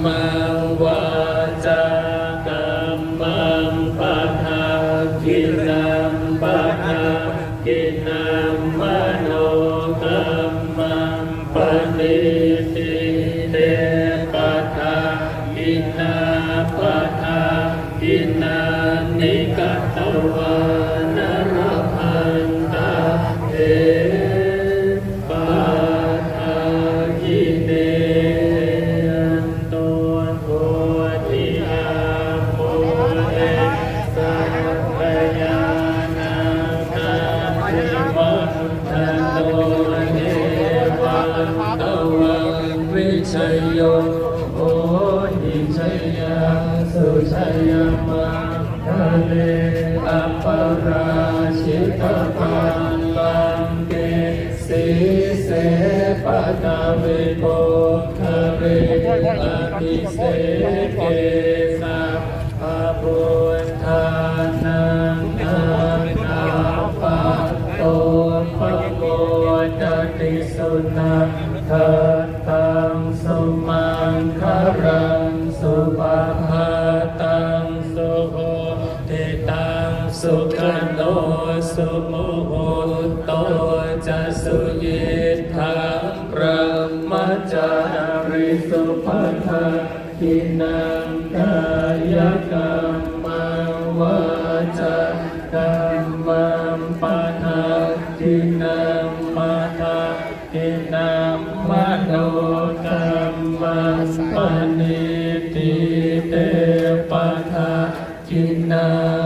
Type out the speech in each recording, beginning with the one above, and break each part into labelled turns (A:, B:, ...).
A: My. ราชิตพันลัเกสีเสปนาวิโกคเรอภิเศเกนาภาโสุมุหุโตจะสุยิทาพระมจาริสุภัทธทินังกายกรรมวาจากรรมปะทาทินังมาทาทินังมโนกรรมปณิติเตปะทาทินั
B: ง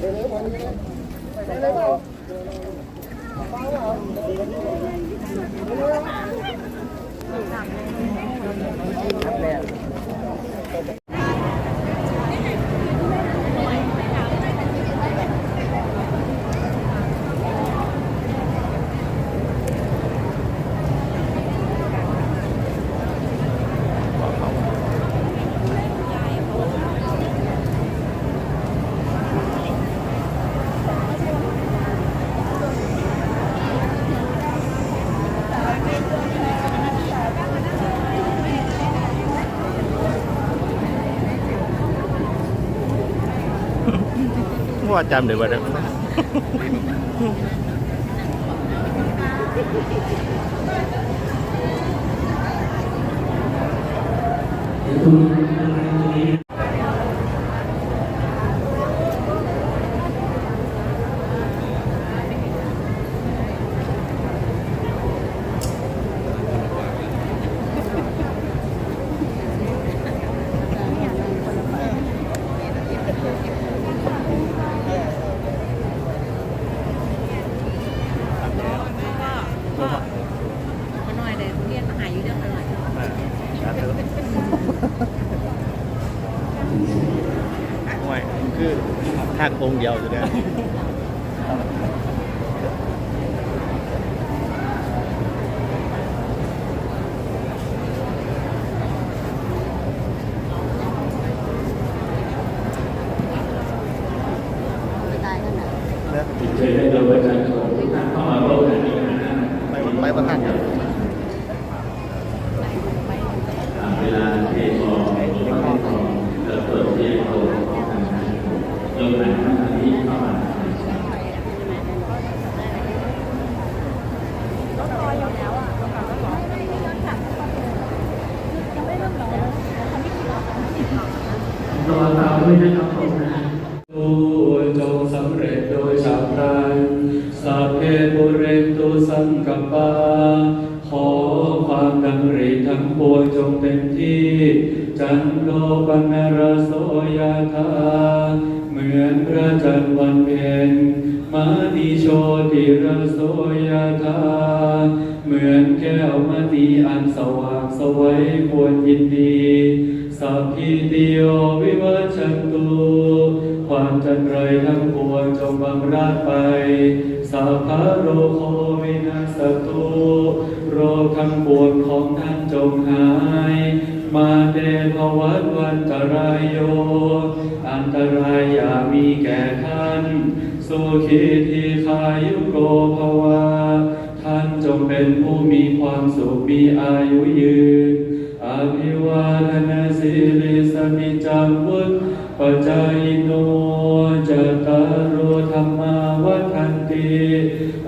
B: Thank you. ว่าจำ
C: เดี๋
D: ยวไป
A: แล้วคุณ องค์เติ
E: ระโสยธาเหมือนแก้วมณีอันสว่างสวัยควรยินดีสัพพิติโยวิวัชชันตุความจันไรทั้งปวงจงบำราดไปสัพพโรโควินาสตุโรคทั้งปวงของท่านจงหาย มาเดภวัตวันตรายโย อันตรายอย่ามีแก่ท่าน สุขีทีขายุโกภวา ท่านจงเป็นผู้มีความสุขมีอายุยืน อภิวาทนาสิริสนิจังวุฒปัจจายโนจตารโธรรมาวัฏันติ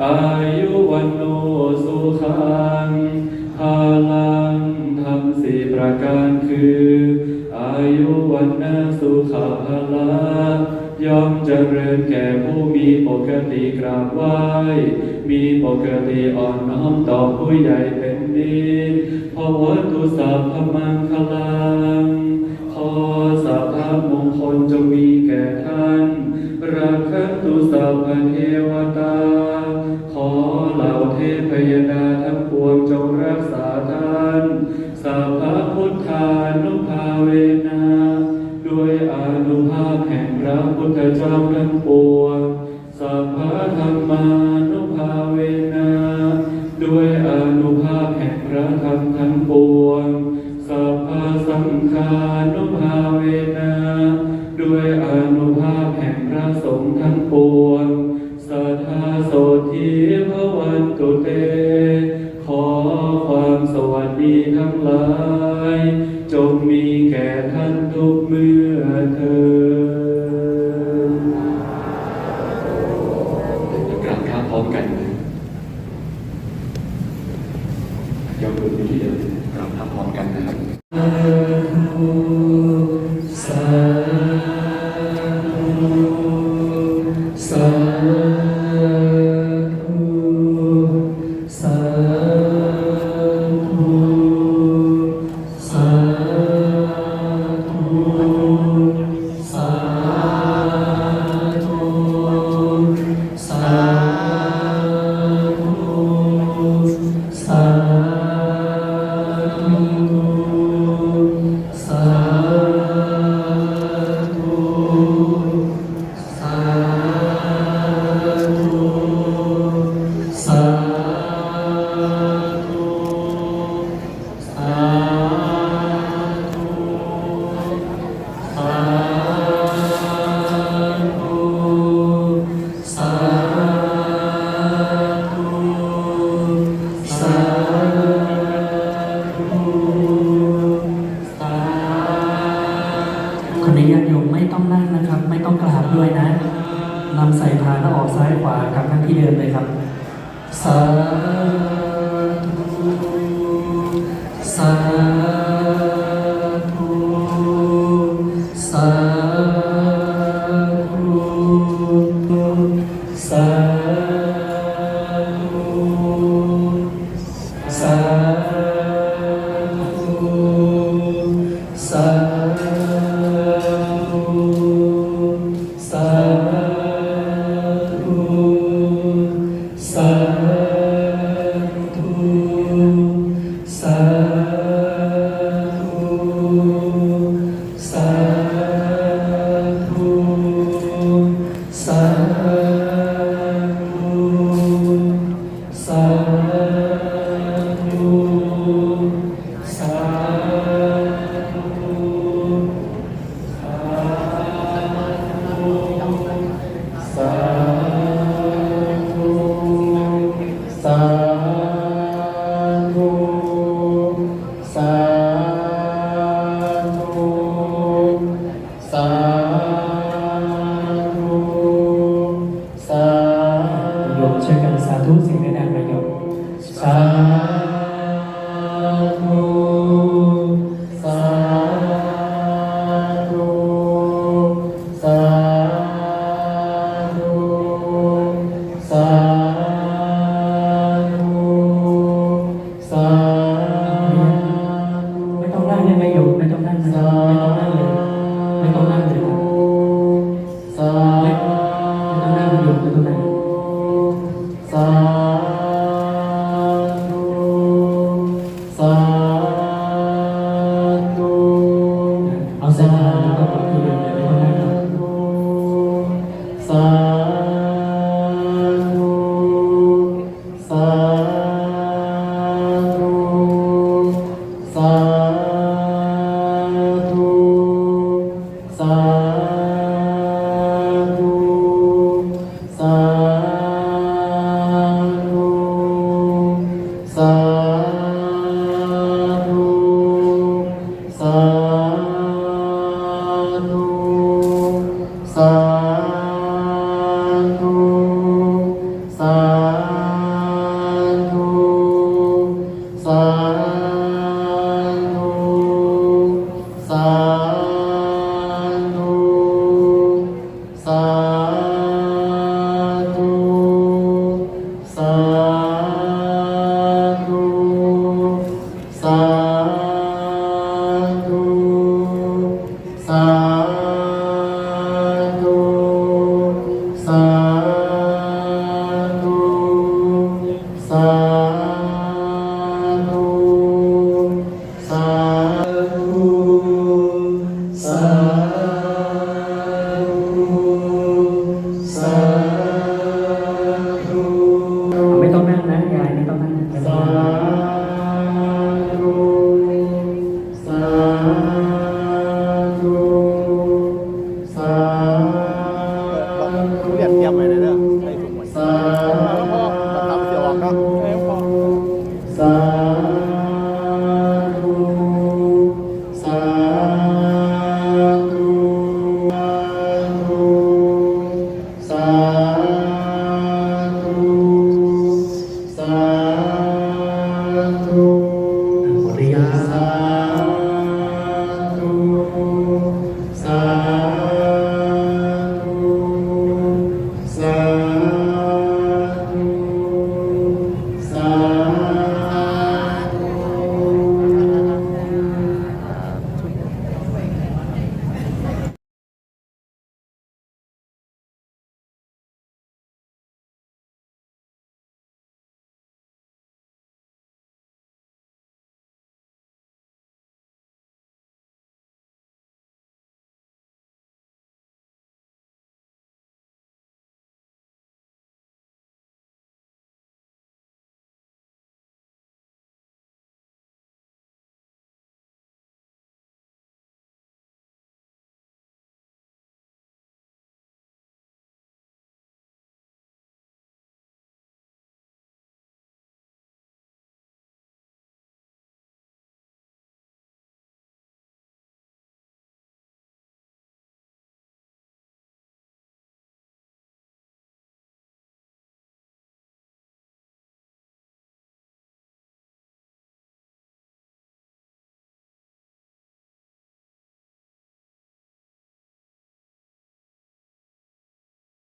E: อายุวันโนสุขังภาลังธรรมสี่ประการคือ วันนาสุขภาลาย่อมเจริญแก่ผู้มีปกติกราบไหว้ มีปกติอ่อนน้อมต่อผู้ใหญ่เป็นดีเพราะวัตุสัพพมังคลังขอสัพพมงคลจงมีแก่ท่านรักขันตุสัพพเทวตา ขอเหล่าเทพยดาทั้งปวงจงรักษาท่านสัพพพุทธานุ
A: Hallelujah.